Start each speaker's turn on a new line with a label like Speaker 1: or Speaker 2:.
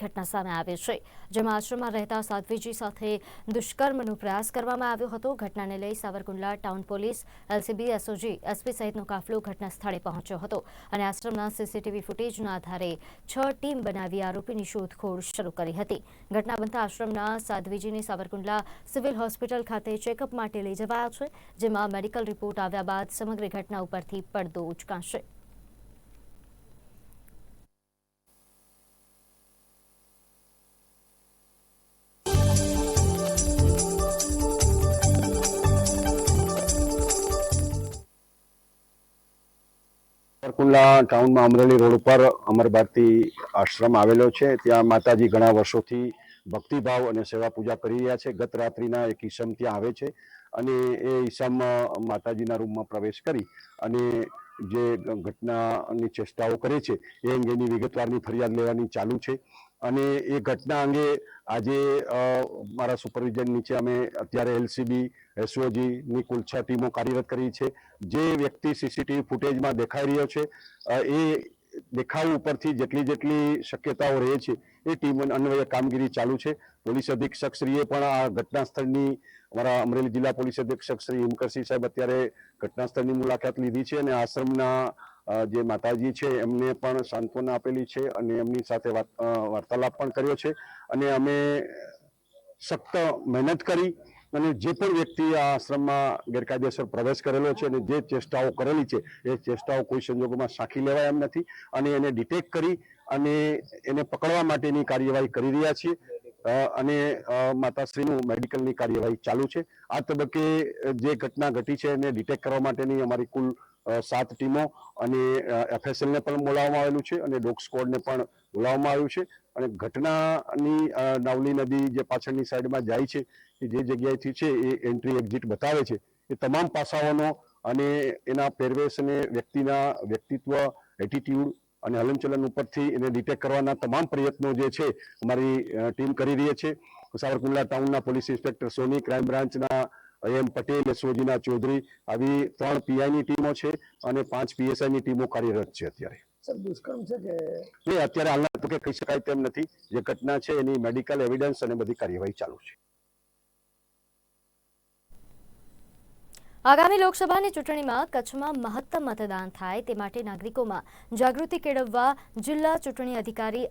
Speaker 1: ઘટના સામે આવી છે. જેમાં આશ્રમમાં રહેતા સાધ્વીજી સાથે દુષ્કર્મનો પ્રયાસ કરવામાં આવ્યો હતો. ઘટનાને લઈ Savarkundla town police, L C B, S O G, S P સહિતનો કાફલો ઘટના સ્થળે પહોંચ્યો હતો અને આશ્રમના સીસીટીવી ફૂટેજના આધારે છ ટીમ બનાવી આરોપીની શોધખોળ શરૂ કરી હતી. ઘટના બનતા આશ્રમના સાધ્વીજીને સાવરકુંડલા સિવિલ હોસ્પિટલ ખાતે ચેકઅપ માટે લઈ જવાયા છે, જેમાં મેડિકલ રિપોર્ટ આવ્યા બાદ સમગ્ર ઘટના ઉપરથી પડદો ઉચકાશે.
Speaker 2: કુંડલા ટાઉનમાં અમરેલી રોડ ઉપર અમર ભારતી આશ્રમ આવેલો છે. ત્યાં માતાજી ઘણા વર્ષોથી ભક્તિભાવ અને સેવા પૂજા કરી રહ્યા છે. ગત રાત્રિના એક ઈસમ ત્યાં આવે છે અને એ ઈસમ માતાજીના રૂમમાં પ્રવેશ કરી અને જે ઘટનાની ચેષ્ટાઓ કરે છે, એ અંગેની વિગતવારની ફરિયાદ લેવાની ચાલુ છે. અને એ ઘટના અંગે આજે મારા સુપરવિઝન નીચે અમે અત્યારે એલસીબી એસઓજીની કુલ છ ટીમો કાર્યરત કરી છે. જે વ્યક્તિ સીસીટીવી ફૂટેજમાં દેખાઈ રહ્યો છે એ દેખાવ ઉપરથી જેટલી જેટલી શક્યતાઓ રહે છે, એ ટીમ અન્વયે કામગીરી ચાલુ છે. પોલીસ અધિક્ષક શ્રીએ પણ આ ઘટના સ્થળની અમારા અમરેલી જિલ્લા પોલીસ અધિક્ષક શ્રી હિમકરસિંહ સાહેબ અત્યારે ઘટના સ્થળની મુલાકાત લીધી છે અને આશ્રમના જે માતાજી છે, એમને પણ સાંત્વના આપેલી છે અને એમની સાથે વાર્તાલાપ પણ કર્યો છે. અને અમે સખ્ત મહેનત કરી અને જે પણ વ્યક્તિ આ આશ્રમમાં ગેરકાયદેસર પ્રવેશ કરેલો છે અને જે ચેષ્ટાઓ કરેલી છે, એ ચેષ્ટાઓ કોઈ સંજોગોમાં સાખી લેવાય એમ નથી. અને એને ડિટેક્ટ કરી અને એને પકડવા માટેની કાર્યવાહી કરી રહ્યા છીએ. અને માતાશ્રીનું મેડિકલની કાર્યવાહી ચાલુ છે. આ તબક્કે જે ઘટના ઘટી છે એને ડિટેક્ટ કરવા માટેની અમારી કુલ સાત ટીમો અને એફએસએલને પણ બોલાવવામાં આવેલું છે અને ડોગ સ્કોડને પણ બોલાવવામાં આવ્યું છે. અને ઘટનાની નાવલી નદી જે પાછળની સાઈડમાં જાય છે કે જે જગ્યાએથી છે, એ એન્ટ્રી એક્ઝિટ બતાવે છે. એ તમામ પાસાઓનો અને એના પહેરવેશ અને વ્યક્તિના વ્યક્તિત્વ એટીટ્યુડ અને હલનચલન ઉપરથી એને ડિટેક્ટ કરવાના તમામ પ્રયત્નો જે છે, અમારી ટીમ કરી રહી છે. સાવરકુંડલા ટાઉનના પોલીસ ઇન્સ્પેક્ટર સોની ક્રાઇમ બ્રાન્ચના એમ પટેલ એસઓજીના ચૌધરી આવી ત્રણ પીઆઈની ટીમો છે અને પાંચ પીએસઆઈની ટીમો કાર્યરત છે અત્યારે.
Speaker 3: દુષ્કર્મ છે કે?
Speaker 2: એ અત્યારે હાલના તબક્કે કહી શકાય તેમ નથી. જે ઘટના છે એની મેડિકલ એવિડન્સ અને બધી કાર્યવાહી ચાલુ છે.
Speaker 1: આગામી લોકસભાની ચૂંટણીમાં કચ્છમાં મહત્તમ મતદાન થાય તે માટે નાગરિકોમાં જાગૃતિ કેળવવા જિલ્લા ચૂંટણી અધિકારી